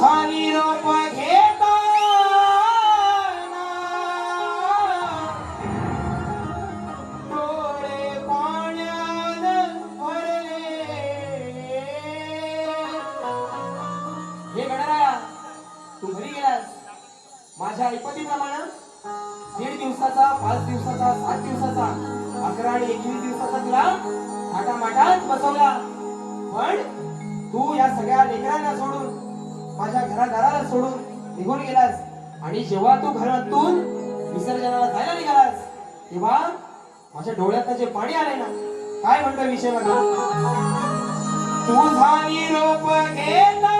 झाली रोप घेता डोळे हे गणराया तू घरी गेलास? माझ्या ऐपतीप्रमाणे दीड दिवसाचा पाच दिवसाचा सात दिवसाचा अकरा आणि एकवीस दिवसाचा तुला थाटामाटात बसवला. पण तू या सगळ्या लेकरांना सोडून माझ्या घरादाराला सोडून निघून गेलास. आणि जेव्हा तू घरातून विसर्जनाला जायला निघालास तेव्हा माझ्या डोळ्यात जे पाणी आले ना काय म्हणतो विषय बघा तुझा निरोप घेता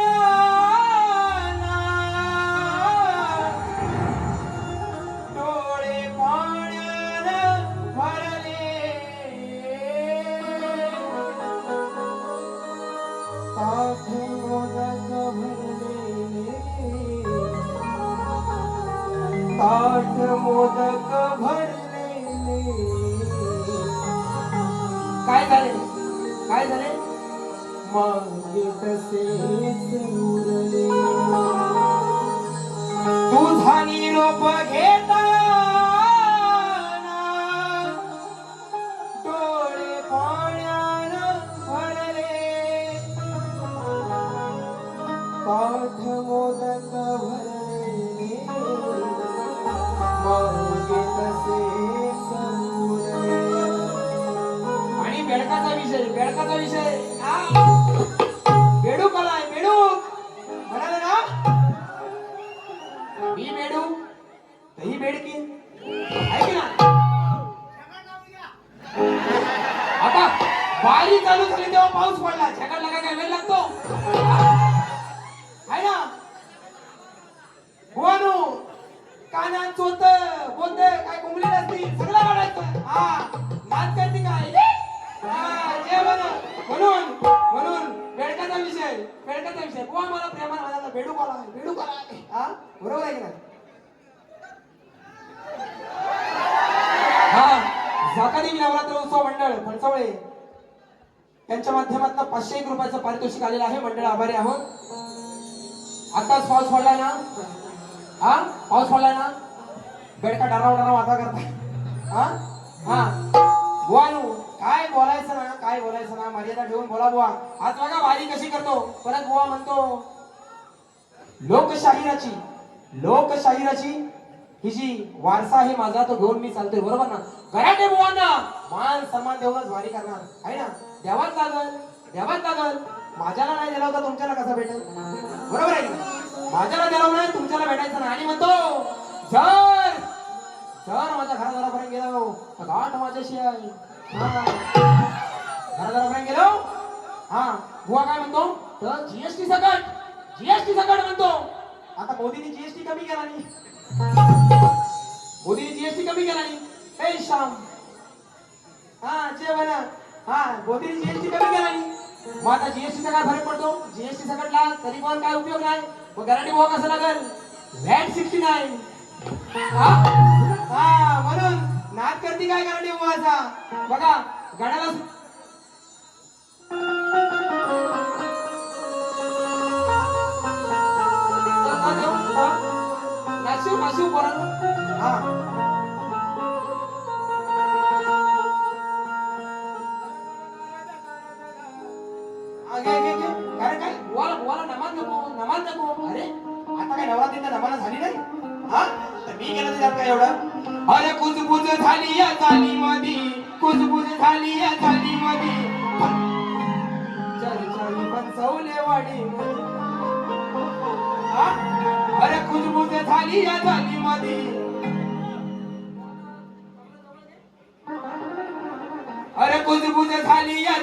ताठ मोदक भरलेले काय झाले? काय झाले? मागे तसेच विषय बेडकाचा विषय. आ! बेडूक आलाय बेडूक. म्हणाले ना मी बेडू तही बेडकी. ऐक ना आता बारी चालू झाली तेव्हा पाऊस पडला. छकड लागा काय वेळ लागतो? आहे ना? हुवानू कानात चोत बोलते काय कुंबली विषय बेडकाचा विषय बुवा मला प्रेमाला म्हणाला भेडू कॉल आहे? आला कॉल आहे? हा? बरोबर आहे की नाही? हा जाकादेवी नवरात्र उत्सव मंडळ फणसवळे. यांच्या माध्यमातून पाचशे एक रुपयाचं पारितोषिक आलेलं आहे. मंडळ आभारी आहोत. आताच पाऊस पडला ना? हा? पाऊस पडला ना? बेडका डराव डराव आता करता हा? हा. बुवानू काय बोलायचं ना मर्यादा ठेवून बोला बुवा. आज बघा वारी कशी करतो? परत बुवा म्हणतो लोकशाहीराची लोकशाहीराची ही जी वारसा आहे माझा तो घेऊन मी चालतोय बरोबर ना? घराटे बुवांना. मान सन्मान देऊनच वारी करणार. आहे ना? द्यावाच लागल द्यावाच लागल. माझ्याला नाही दिला होता तुमच्याला कसा भेटेल? बरोबर आहे माझ्याला दिला नाही तुमच्याला भेटायचं नाही. आणि म्हणतो जर जर माझ्या घराघरापर्यंत गेला हो, तर गाठ माझ्याशी आहे. हा. गेलो? हा गोवा काय म्हणतो? तर जीएसटी सकट जीएसटी सकट म्हणतो. आता मोदीने जीएसटी कमी केला नाही. मोदीने जीएसटी कमी केला नाही. ए श्याम. हा जे म्हणा हा मोदीने जीएसटी कमी केला नाही. मग आता जीएसटीचा काय फरक पडतो? जीएसटी सकटला तरी पण काय उपयोग नाही. मग गॅरंटी भाव कसं लागेल? व्हॅट सिक्स्टी नाईन हा? हा, म्हणून नाद करते काय गॅरंटी भावाचा बघा गाण्याला मी केलं तर काय एवढं? अरे कुजबुज झाली या चाली मधी कुजबुज झाली या चाली मधी चल चल बनसवले वाडी अरे कुजबुज झाली या चाली मधी अरे कुजबुज झाली या